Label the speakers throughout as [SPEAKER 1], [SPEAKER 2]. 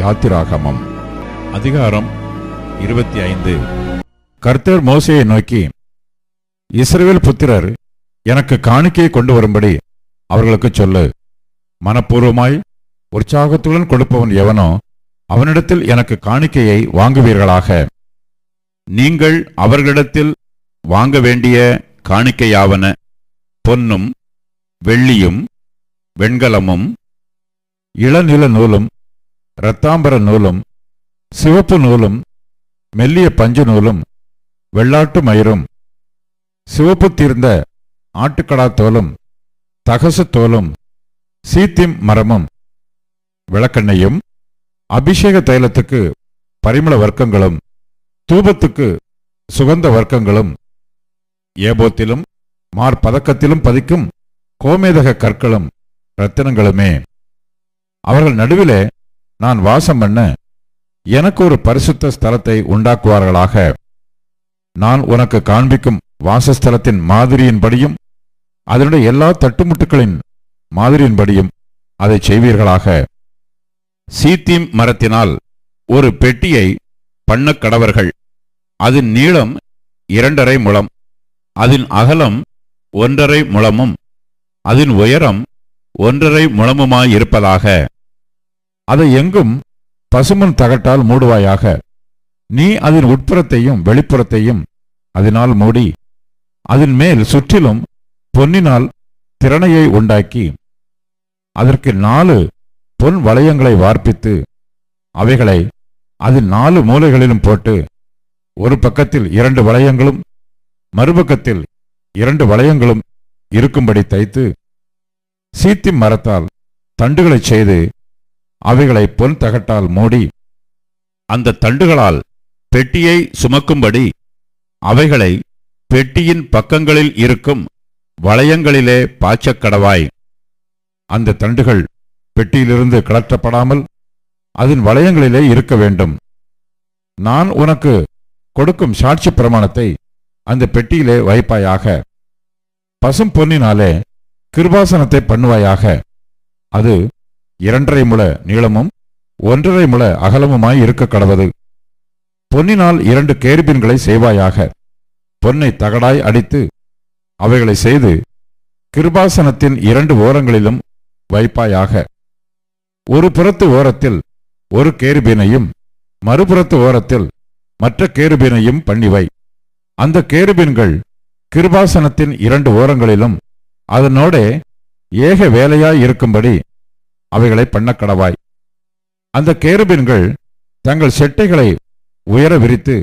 [SPEAKER 1] யாத்திராகமம். அதிகாரம் இருபத்தி ஐந்து கர்த்தர் மோசையை நோக்கி இஸ்ரேல் புத்திரர் எனக்கு காணிக்கையை கொண்டு வரும்படி அவர்களுக்கு சொல்லு. மனப்பூர்வமாய் உற்சாகத்துடன் கொடுப்பவன் எவனோ அவனிடத்தில் எனக்கு காணிக்கையை வாங்குவீர்களாக. நீங்கள் அவர்களிடத்தில் வாங்க வேண்டிய காணிக்கையாவன பொன்னும் வெள்ளியும் வெண்கலமும் இளநில நூலும் இரத்தாம்பர நூலும் சிவப்பு நூலும் மெல்லிய பஞ்சு நூலும் வெள்ளாட்டு மயிரும் சிவப்பு தீர்ந்த ஆட்டுக்கடா தோலும் தகசு தோலும் சீத்திம் மரமும் விளக்கெண்ணையும் அபிஷேக தைலத்துக்கு பரிமள வர்க்கங்களும் தூபத்துக்கு சுகந்த வர்க்கங்களும் ஏபோத்திலும் மார்பதக்கத்திலும் பதிக்கும் கோமேதக கற்களும் ரத்தினங்களுமே அவர்கள் நடுவிலே நான் வாசம் பண்ண எனக்கு ஒரு பரிசுத்த ஸ்தலத்தை உண்டாக்குவார்களாக. நான் உனக்கு காண்பிக்கும் வாசஸ்தலத்தின் மாதிரியின்படியும் அதனுடைய எல்லா தட்டுமுட்டுகளின் மாதிரியின்படியும் அதை செய்வீர்களாக. சீத்திம் மரத்தினால் ஒரு பெட்டியை பண்ணக் கடவர்கள். அதன் நீளம் இரண்டரை முழம். அதன் அகலம் ஒன்றரை முழமும். அதன் உயரம் ஒன்றரை முழமுமாயிருப்பதாக. அதை எங்கும் பசுமன் தகட்டால் மூடுவாயாக. நீ அதன் உட்புறத்தையும் வெளிப்புறத்தையும் அதனால் மூடி அதன் மேல் சுற்றிலும் பொன்னினால் திறனையை உண்டாக்கி அதற்கு நாலு பொன் வளையங்களை வார்ப்பித்து அவைகளை அதில் நாலு மூலைகளிலும் போட்டு ஒரு பக்கத்தில் இரண்டு வளையங்களும் மறுபக்கத்தில் இரண்டு வளையங்களும் இருக்கும்படி தைத்து சீத்தி மரத்தால் தண்டுகளைச் செய்து அவைகளை பொன் தகட்டால் மூடி அந்த தண்டுகளால் பெட்டியை சுமக்கும்படி அவைகளை பெட்டியின் பக்கங்களில் இருக்கும் வளையங்களிலே பாய்ச்சக் கடவாய். அந்த தண்டுகள் பெட்டியிலிருந்து கலற்றப்படாமல் அதன் வளையங்களிலே இருக்க வேண்டும். நான் உனக்கு கொடுக்கும் சாட்சி பிரமாணத்தை அந்த பெட்டியிலே வைப்பாயாக. பசும் பொன்னினாலே கிருபாசனத்தை பண்ணுவாயாக. அது இரண்டரை முழ நீளமும் ஒன்றரை முழ அகலமுமாய் இருக்க கடவது. பொன்னினால் இரண்டு கேருபின்களை செய்வாயாக. பொன்னை தகடாய் அடித்து அவைகளை செய்து கிருபாசனத்தின் இரண்டு ஓரங்களிலும் வைப்பாயாக. ஒரு புறத்து ஓரத்தில் ஒரு கேருபீனையும் மறுபுறத்து ஓரத்தில் மற்ற கேருபீனையும் பண்ணிவை. அந்த கேருபீன்கள் கிருபாசனத்தின் இரண்டு ஓரங்களிலும் அதனோடே ஏக வேலையாய் இருக்கும்படி அவைகளை பண்ணக்கடவாய் அந்த கேருபீன்கள் தங்கள் செட்டைகளை உயர விரித்து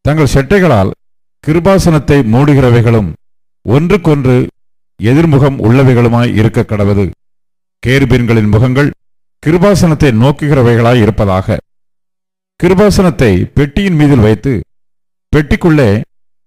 [SPEAKER 1] தங்கள் செட்டைகளால் கிருபாசனத்தை மூடுகிறவைகளும் ஒன்றுக்கொன்று எதிர்முகம் உள்ளவைகளுமாய் இருக்க கடவது. கேருபீன்களின் முகங்கள் கிருபாசனத்தை நோக்குகிறவைகளாய் இருப்பதாக. கிருபாசனத்தை பெட்டியின் மீதில் வைத்து பெட்டிக்குள்ளே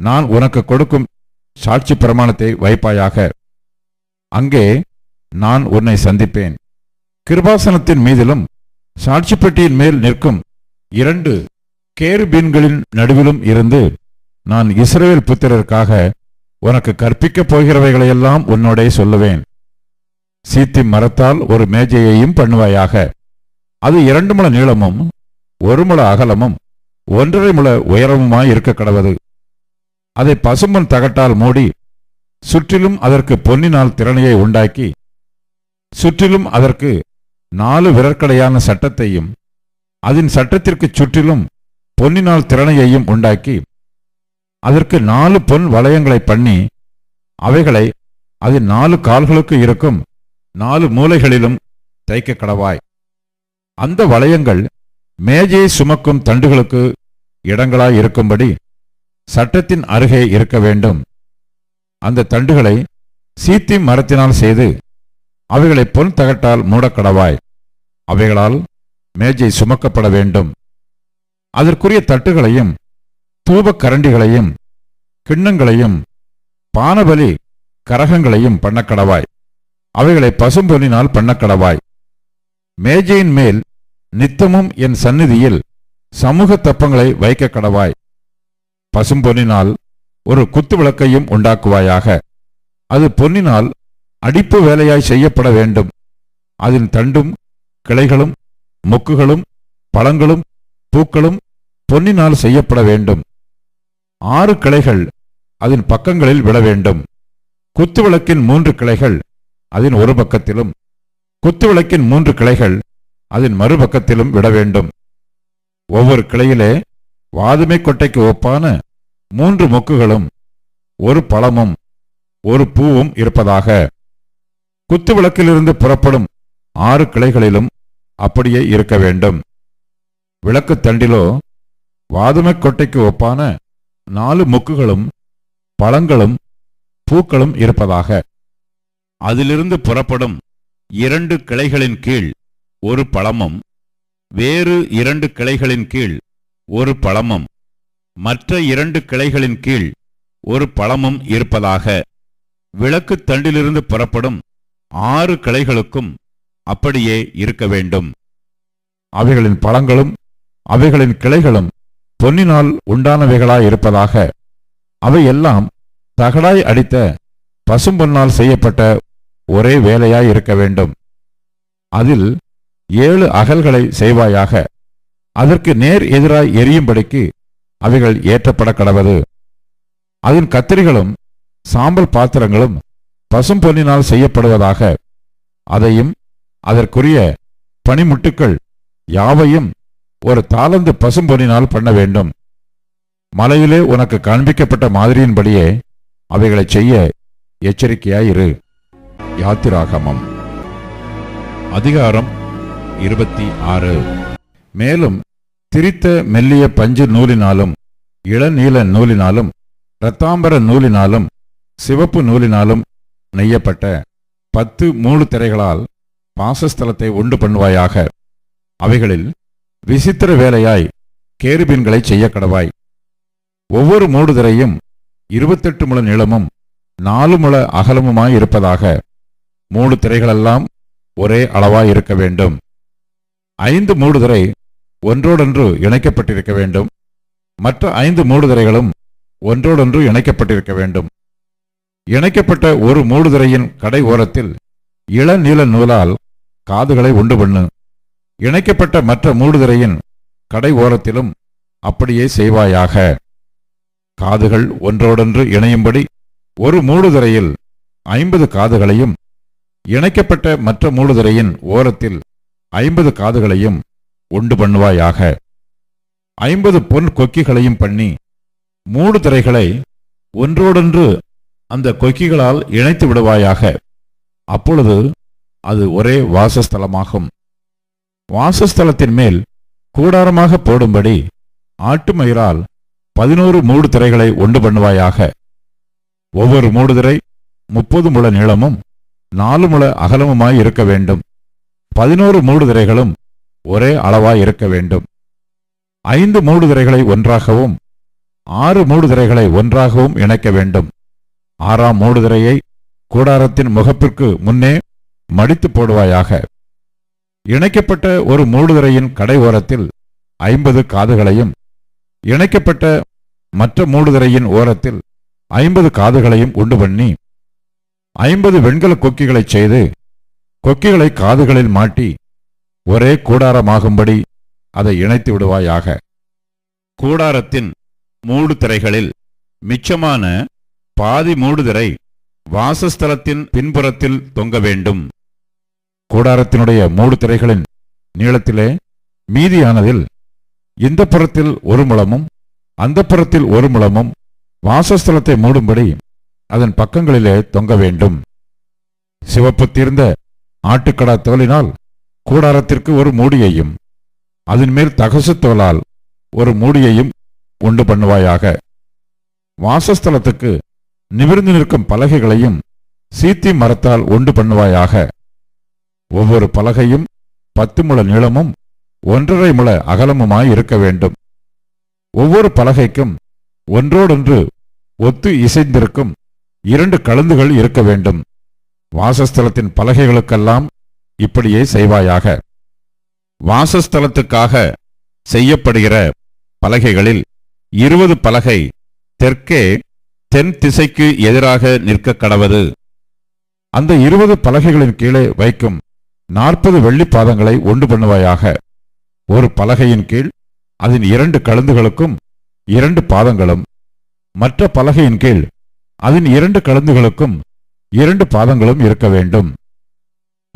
[SPEAKER 1] நான் உனக்கு கொடுக்கும் சாட்சி பிரமாணத்தை வைப்பாயாக. அங்கே நான் உன்னை சந்திப்பேன். கிருபாசனத்தின் மீதிலும் சாட்சி பெட்டியின் மேல் நிற்கும் இரண்டு கேருபீன்களின் நடுவிலும் இருந்து நான் இஸ்ரேல் புத்திரருக்காக உனக்கு கற்பிக்கப் போகிறவைகளையெல்லாம் உன்னோடே சொல்லுவேன். சீத்தி மரத்தால் ஒரு மேஜையையும் பண்ணுவாயாக. அது இரண்டு முழ நீளமும் ஒரு முழ அகலமும் ஒன்றரை முழ உயரமுமாய் இருக்க கடவது. அதை பசும்பன் தகட்டால் மூடி சுற்றிலும் அதற்கு பொன்னினால் திறனையை உண்டாக்கி சுற்றிலும் அதற்கு நாலு விரற்கடையான சட்டத்தையும் அதன் சட்டத்திற்கு சுற்றிலும் பொன்னினால் திறனையையும் உண்டாக்கி அதற்கு நாலு பொன் வளையங்களை பண்ணி அவைகளை அதன் நாலு கால்களுக்கு இருக்கும் நாலு மூலைகளிலும் தைக்க கடவாய் அந்த வளையங்கள் மேஜையை சுமக்கும் தண்டுகளுக்கு இடங்களாய் இருக்கும்படி சட்டத்தின் அருகே இருக்க வேண்டும். அந்த தண்டுகளை சீத்தி மரத்தினால் செய்து அவைகளை பொன் தகட்டால் மூடக்கடவாய். அவைகளால் மேஜை சுமக்கப்பட வேண்டும். அதற்குரிய தட்டுகளையும் தூபக் கரண்டிகளையும் கிண்ணங்களையும் பானபலி கரகங்களையும் பண்ணக்கடவாய். அவைகளை பசும்பொன்னினால் பண்ணக்கடவாய். மேஜையின் மேல் நித்தமும் என் சந்நிதியில் சமூக தப்பங்களை வைக்க கடவாய் பசும்பொன்னினால் ஒரு குத்து விளக்கையும் உண்டாக்குவாயாக. அது பொன்னினால் அடிப்பு வேலையாய் செய்யப்பட வேண்டும். அதன் தண்டும் கிளைகளும் மொக்குகளும் பழங்களும் பூக்களும் பொன்னினால் செய்யப்பட வேண்டும். ஆறு கிளைகள் அதன் பக்கங்களில் விட வேண்டும். குத்துவிளக்கின் மூன்று கிளைகள் அதன் ஒரு பக்கத்திலும் குத்துவிளக்கின் மூன்று கிளைகள் அதன் மறுபக்கத்திலும் விட வேண்டும். ஒவ்வொரு கிளையிலே வாதுமை கொட்டைக்கு ஒப்பான மூன்று மொக்குகளும் ஒரு பழமும் ஒரு பூவும் இருப்பதாக. குத்துவிளக்கிலிருந்து புறப்படும் ஆறு கிளைகளிலும் அப்படியே இருக்க வேண்டும். விளக்குத் தண்டிலோ வாதுமை கொட்டைக்கு ஒப்பான நாலு மொக்குகளும் பழங்களும் பூக்களும் இருப்பதாக. அதிலிருந்து புறப்படும் இரண்டு கிளைகளின் கீழ் ஒரு பழமும் வேறு இரண்டு கிளைகளின் கீழ் ஒரு பழமும் மற்ற இரண்டு கிளைகளின் கீழ் ஒரு பழமும் இருப்பதாக விளக்குத் தண்டிலிருந்து புறப்படும் ஆறு கிளைகளுக்கும் அப்படியே இருக்க வேண்டும். அவைகளின் பழங்களும் அவைகளின் கிளைகளும் பொன்னினால் உண்டானவைகளாய் இருப்பதாக அவையெல்லாம் தகடாய் அடித்த பசும்பொன்னால் செய்யப்பட்ட ஒரே வேலையாய் இருக்க வேண்டும். அதில் ஏழு அகல்களை செய்வாயாக. அதற்கு நேர் எதிராய் எரியும்படிக்கு அவைகள் ஏற்றப்பட கடவது. அதன் கத்திரிகளும் சாம்பல் பாத்திரங்களும் பசும் பொன்னினால் செய்யப்படுவதாக. அதையும் அதற்குரிய பனிமுட்டுக்கள் யாவையும் ஒரு தாளந்து பசும்பொன்னினால் பண்ண வேண்டும். மலையிலே உனக்கு காண்பிக்கப்பட்ட மாதிரியின்படியே அவைகளைச் செய்ய எச்சரிக்கையாயிரு. யாத்திராகமம். அதிகாரம் இருபத்தி ஆறு. மேலும் திரித்த மெல்லிய பஞ்சு நூலினாலும் இளநீல நூலினாலும் இரத்தாம்பர நூலினாலும் சிவப்பு நூலினாலும் நெய்யப்பட்ட பத்து மூணு திரைகளால் வாசஸ்தலத்தை உண்டு பண்ணுவாயாக. அவைகளில் விசித்திர வேலையாய் கேருபின்களை செய்ய கடவாய் ஒவ்வொரு மூடுதிரையும் இருபத்தெட்டு முழ நீளமும் நாலு முழ அகலமுமாய் இருப்பதாக மூடு திரைகளெல்லாம் ஒரே அளவாய் இருக்க வேண்டும். ஐந்து மூடுதிரை ஒன்றோடொன்று இணைக்கப்பட்டிருக்க வேண்டும். மற்ற ஐந்து மூடுதிரைகளும் ஒன்றோடொன்று இணைக்கப்பட்டிருக்க வேண்டும். இணைக்கப்பட்ட ஒரு மூடுதிரையின் கடை ஓரத்தில் இளநீல நூலால் காதுகளை உண்டு பண்ணு. இணைக்கப்பட்ட மற்ற மூடுதிரையின் கடை ஓரத்திலும் அப்படியே செய்வாயாக. காதுகள் ஒன்றோடொன்று இணையும்படி ஒரு மூடுதிரையில் ஐம்பது காதுகளையும் இணைக்கப்பட்ட மற்ற மூடுதிரையின் ஓரத்தில் ஐம்பது காதுகளையும் உண்டு பண்ணுவாயாக. ஐம்பது பொன் கொக்கிகளையும் பண்ணி மூடுதிரைகளை ஒன்றோடொன்று அந்த கொக்கிகளால் இணைத்து விடுவாயாக. அப்பொழுது அது ஒரே வாசஸ்தலமாகும். வாசஸ்தலத்தின் மேல் கூடாரமாக போடும்படி ஆட்டுமயிரால் பதினோரு மூடு திரைகளை உண்டு பண்ணுவாயாக. ஒவ்வொரு மூடுதிரை முப்பது முழ நீளமும் நாலு முள அகலமுமாய் இருக்க வேண்டும். பதினோரு மூடுதிரைகளும் ஒரே அளவாய் இருக்க வேண்டும். ஐந்து மூடுதிரைகளை ஒன்றாகவும் ஆறு மூடுதிரைகளை ஒன்றாகவும் இணைக்க வேண்டும். ஆறாம் மூடுதிரையை கூடாரத்தின் முகப்பிற்கு முன்னே மடித்து போடுவாயாக. இணைக்கப்பட்ட ஒரு மூடுதிரையின் கடை ஓரத்தில் ஐம்பது காதுகளையும் இணைக்கப்பட்ட மற்ற மூடுதிரையின் ஓரத்தில் ஐம்பது காதுகளையும் உண்டு பண்ணி ஐம்பது வெண்கல கொக்கிகளைச் செய்து கொக்கிகளை காதுகளில் மாட்டி ஒரே கூடாரமாகும்படி அதை இணைத்து விடுவாயாக. கூடாரத்தின் மூடு திரைகளில் மிச்சமான பாதி மூடுதிரை வாசஸ்தலத்தின் பின்புறத்தில் தொங்க வேண்டும். கூடாரத்தினுடைய மூடு திரைகளின் நீளத்திலே மீதியானதில் இந்த புறத்தில் ஒரு முழமும் அந்த புறத்தில் ஒரு முழமும் வாசஸ்தலத்தை மூடும்படி அதன் பக்கங்களிலே தொங்க வேண்டும். சிவப்பு தீர்ந்த ஆட்டுக்கடா தோலினால் கூடாரத்திற்கு ஒரு மூடியையும் அதன் மேல் தகசு தோலால் ஒரு மூடியையும் உண்டு பண்ணுவாயாக. வாசஸ்தலத்துக்கு நிமிர்ந்து நிற்கும் பலகைகளையும் சீத்தி மரத்தால் உண்டு பண்ணுவாயாக. ஒவ்வொரு பலகையும் பத்து முழ நீளமும் ஒன்றரை முழ அகலமுமாய் இருக்க வேண்டும். ஒவ்வொரு பலகைக்கும் ஒன்றோடொன்று ஒத்து இசைந்திருக்கும் இரண்டு கழுந்துகள் இருக்க வேண்டும். வாசஸ்தலத்தின் பலகைகளுக்கெல்லாம் இப்படியே செய்வாயாக. வாசஸ்தலத்துக்காக செய்யப்படுகிற பலகைகளில் இருபது பலகை தெற்கே தென் திசைக்கு எதிராக நிற்க கடவது. அந்த இருபது பலகைகளின் கீழே வைக்கும் நாற்பது வெள்ளி பாதங்களை ஒன்று பண்ணுவாயாக. ஒரு பலகையின் கீழ் அதன் இரண்டு கழுந்துகளுக்கும் இரண்டு பாதங்களும். மற்ற பலகையின் கீழ் அதன் இரண்டு கலந்துகளுக்கும் இரண்டு பாதங்களும் இருக்க வேண்டும்.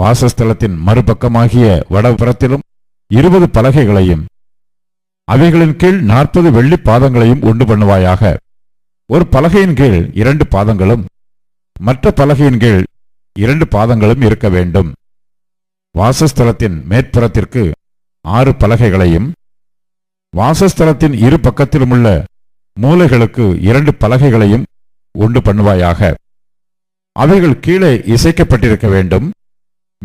[SPEAKER 1] வாசஸ்தலத்தின் மறுபக்கமாகிய வடபுறத்திலும் இருபது பலகைகளையும் அவைகளின் கீழ் நாற்பது வெள்ளிப் பாதங்களையும் உண்டு பண்ணுவாயாக. ஒரு பலகையின் கீழ் இரண்டு பாதங்களும் மற்ற பலகையின் கீழ் இரண்டு பாதங்களும் இருக்க வேண்டும். வாசஸ்தலத்தின் மேற்புறத்திற்கு ஆறு பலகைகளையும் வாசஸ்தலத்தின் இரு பக்கத்திலுமுள்ள மூலைகளுக்கு இரண்டு பலகைகளையும் உண்டு பண்ணுவாயாக. அவைகள் கீழே இசைக்கப்பட்டிருக்க வேண்டும்.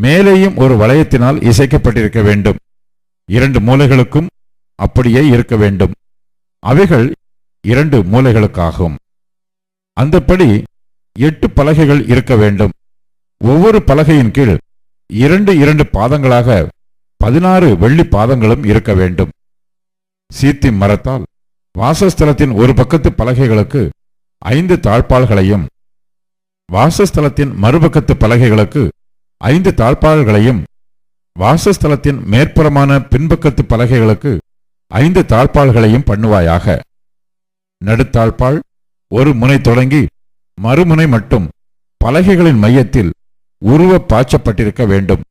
[SPEAKER 1] மேலேயும் ஒரு வளையத்தினால் இசைக்கப்பட்டிருக்க வேண்டும். இரண்டு மூலைகளுக்கும் அப்படியே இருக்க வேண்டும். அவைகள் இரண்டு மூலைகளுக்காகும். அந்தப்படி எட்டு பலகைகள் இருக்க வேண்டும். ஒவ்வொரு பலகையின் கீழ் இரண்டு இரண்டு பாதங்களாக பதினாறு வெள்ளி பாதங்களும் இருக்க வேண்டும். சீத்தி மரத்தால் வாசஸ்தலத்தின் ஒரு பக்கத்து பலகைகளுக்கு ஐந்து தாழ்பாள்களையும் வாசஸ்தலத்தின் மறுபக்கத்து பலகைகளுக்கு ஐந்து தாழ்பாள்களையும் வாசஸ்தலத்தின் மேற்புறமான பின்பக்கத்து பலகைகளுக்கு ஐந்து தாழ்பாள்களையும் பண்ணுவாயாக. நடுத்தாழ்பாள் ஒரு முனை தொடங்கி மறுமுனை மட்டும் பலகைகளின் மையத்தில் உருவ பாய்ச்சப்பட்டிருக்க வேண்டும்.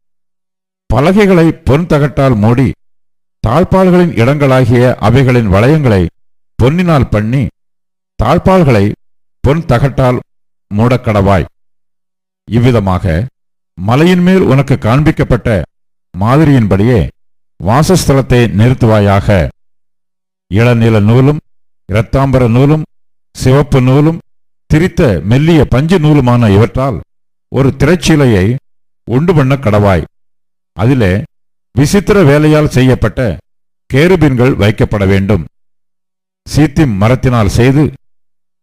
[SPEAKER 1] பலகைகளை பொன் தகட்டால் மூடி தாழ்பாள்களின் இடங்களாகிய அவைகளின் வளையங்களை பொன்னினால் பண்ணி தாழ்பாள்களை பொன் தகட்டால் மூடக்கடவாய். இவ்விதமாக மலையின் மேல் உனக்கு காண்பிக்கப்பட்ட மாதிரியின்படியே வாசஸ்தலத்தை நிறுத்துவாயாக. இளநில நூலும் இரத்தாம்பர நூலும் சிவப்பு நூலும் திரித்த மெல்லிய பஞ்சு நூலுமான இவற்றால் ஒரு திரைச்சீலையை உண்டு பண்ண கடவாய். அதிலே விசித்திர வேலையால் செய்யப்பட்ட கேருபீன்கள் வைக்கப்பட வேண்டும். சீத்திம் மரத்தினால் செய்து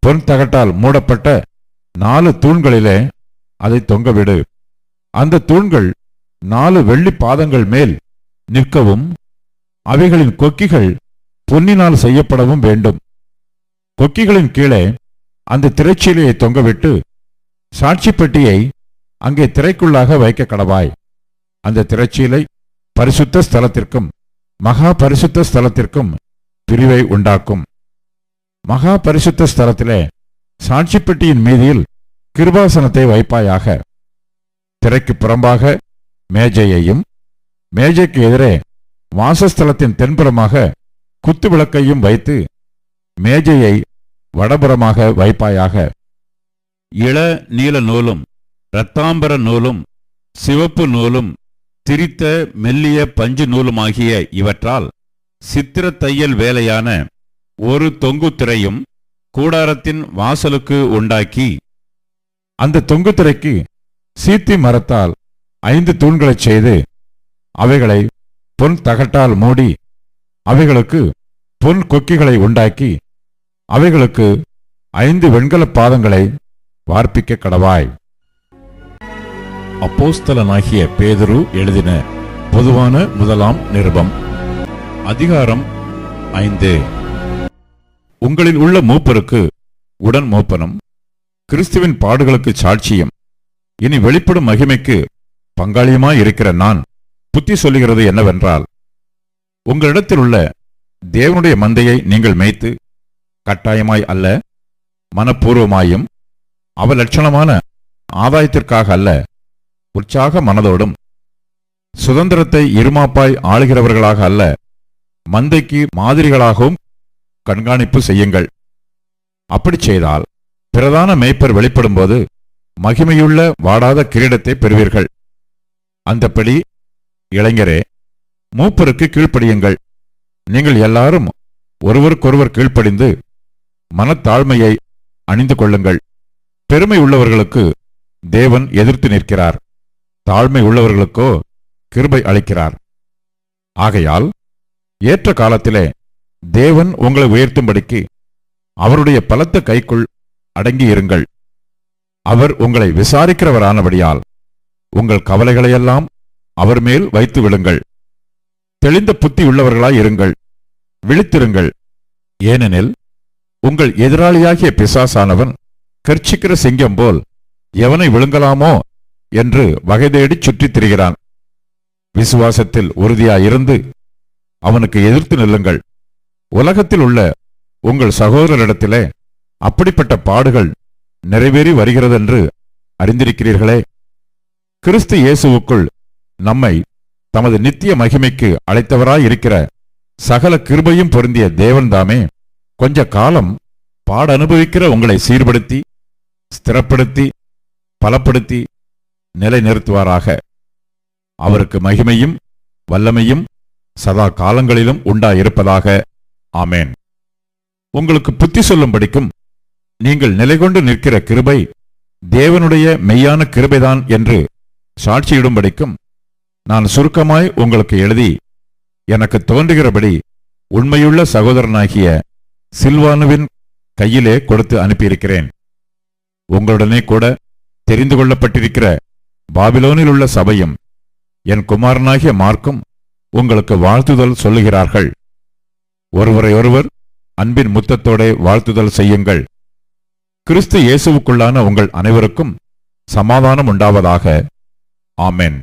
[SPEAKER 1] பொன் தகட்டால் மூடப்பட்ட நாலு தூண்களிலே அதை தொங்கவிடு. அந்த தூண்கள் நாலு வெள்ளி பாதங்கள் மேல் நிற்கவும் அவைகளின் கொக்கிகள் பொன்னினால் செய்யப்படவும் வேண்டும். கொக்கிகளின் கீழே அந்த திரைச்சீலையை தொங்கவிட்டு சாட்சி பெட்டியை அங்கே திரைக்குள்ளாக வைக்க கடவாய். அந்த திரைச்சீலை பரிசுத்த ஸ்தலத்திற்கும் மகா பரிசுத்த ஸ்தலத்திற்கும் பிரிவை உண்டாக்கும். மகா பரிசுத்த ஸ்தலத்திலே சாட்சிப்பெட்டியின் மீதியில் கிருபாசனத்தை வைப்பாயாக. திரைக்கு புறம்பாக மேஜையையும் மேஜைக்கு எதிரே வாசஸ்தலத்தின் தென்புறமாக குத்து விளக்கையும் வைத்து மேஜையை வடபுறமாக வைப்பாயாக. இள நீல நூலும் இரத்தாம்பர நூலும் சிவப்பு நூலும் திரித்த மெல்லிய பஞ்சு நூலுமாகிய இவற்றால் சித்திர தையல் வேலையான ஒரு தொங்கு திரையும் கூடாரத்தின் வாசலுக்கு உண்டாக்கி அந்த தொங்கு திரைக்கு சீத்தி மரத்தால் ஐந்து தூண்களைச் செய்து அவைகளை பொன் தகட்டால் மூடி அவைகளுக்கு பொன் கொக்கிகளை உண்டாக்கி அவைகளுக்கு ஐந்து வெண்கலப் பாதங்களை வார்ப்பிக்க கடவாய். அப்போஸ்தலனாகிய பேதுரு எழுதின பொதுவான முதலாம் நிருபம் அதிகாரம் ஐந்து. உங்களில் உள்ள மூப்பருக்கு உடன் மூப்பனும் கிறிஸ்துவின் பாடுகளுக்கு சாட்சியும் இனி வெளிப்படும் மகிமைக்கு பங்காளியுமாய் இருக்கிற நான் புத்தி சொல்லுகிறது என்னவென்றால் உங்களிடத்தில் உள்ள தேவனுடைய மந்தையை நீங்கள் மேய்த்து கட்டாயமாய் அல்ல மனப்பூர்வமாயும் அவலட்சணமான ஆதாயத்திற்காக அல்ல உற்சாக மனதோடும் சுதந்திரத்தை இருமாப்பாய் ஆளுகிறவர்களாக அல்ல மந்தைக்கு மாதிரிகளாகவும் கண்காணிப்பு செய்யுங்கள். அப்படி செய்தால் பிரதான மேய்ப்பர் வெளிப்படும்போது மகிமையுள்ள வாடாத கிரீடத்தை பெறுவீர்கள். அந்தப்படி இளைஞரே மூப்பருக்கு கீழ்ப்படியுங்கள். நீங்கள் எல்லாரும் ஒருவருக்கொருவர் கீழ்ப்படிந்து மனத்தாழ்மையை அணிந்து கொள்ளுங்கள். பெருமை உள்ளவர்களுக்கு தேவன் எதிர்த்து நிற்கிறார். தாழ்மை உள்ளவர்களுக்கோ கிருபை அளிக்கிறார். ஆகையால் ஏற்ற காலத்திலே தேவன் உங்களை உயர்த்தும்படிக்கு அவருடைய பலத்த கைக்குள் அடங்கியிருங்கள். அவர் உங்களை விசாரிக்கிறவரானபடியால் உங்கள் கவலைகளையெல்லாம் அவர் மேல் வைத்து விடுங்கள் தெளிந்த புத்தி உள்ளவர்களாய் இருங்கள். விழித்திருங்கள். ஏனெனில் உங்கள் எதிராளியாகிய பிசாசானவன் கர்ச்சிக்கிற சிங்கம் போல் எவனை விழுங்கலாமோ என்று வகை தேடிச் சுற்றித் திரிகிறான். விசுவாசத்தில் உறுதியாயிருந்து அவனுக்கு எதிர்த்து நில்லுங்கள். உலகத்தில் உள்ள உங்கள் சகோதரரிடத்திலே அப்படிப்பட்ட பாடுகள் நிறைவேறி வருகிறதென்று அறிந்திருக்கிறீர்களே. கிறிஸ்து இயேசுவுக்குள் நம்மை தமது நித்திய மகிமைக்கு அழைத்தவராயிருக்கிற சகல கிருபையும் பொருந்திய தேவன்தாமே கொஞ்ச காலம் பாட அனுபவிக்கிற உங்களை சீர்படுத்தி ஸ்திரப்படுத்தி பலப்படுத்தி நிலைநிறுத்துவாராக. அவருக்கு மகிமையும் வல்லமையும் சதா காலங்களிலும் உண்டாயிருப்பதாக ஆமேன். உங்களுக்கு புத்தி சொல்லும்படிக்கும் நீங்கள் நிலைகொண்டு நிற்கிற கிருபை தேவனுடைய மெய்யான கிருபைதான் என்று சாட்சியிடும்படிக்கும் நான் சுருக்கமாய் உங்களுக்கு எழுதி எனக்கு தோன்றுகிறபடி உண்மையுள்ள சகோதரனாகிய சில்வானுவின் கையிலே கொடுத்து அனுப்பியிருக்கிறேன். உங்களுடனே கூட தெரிந்து கொள்ளப்பட்டிருக்கிற பாபிலோனில் உள்ள சபையும் என் குமாரனாகிய மார்க்கும் உங்களுக்கு வாழ்த்துதல் சொல்லுகிறார்கள். ஒருவரையொருவர் அன்பின் முத்தத்தோட வாழ்த்துதல் செய்யுங்கள். கிறிஸ்து இயேசுவுக்குள்ளான உங்கள் அனைவருக்கும் சமாதானம் உண்டாவதாக. ஆமேன்.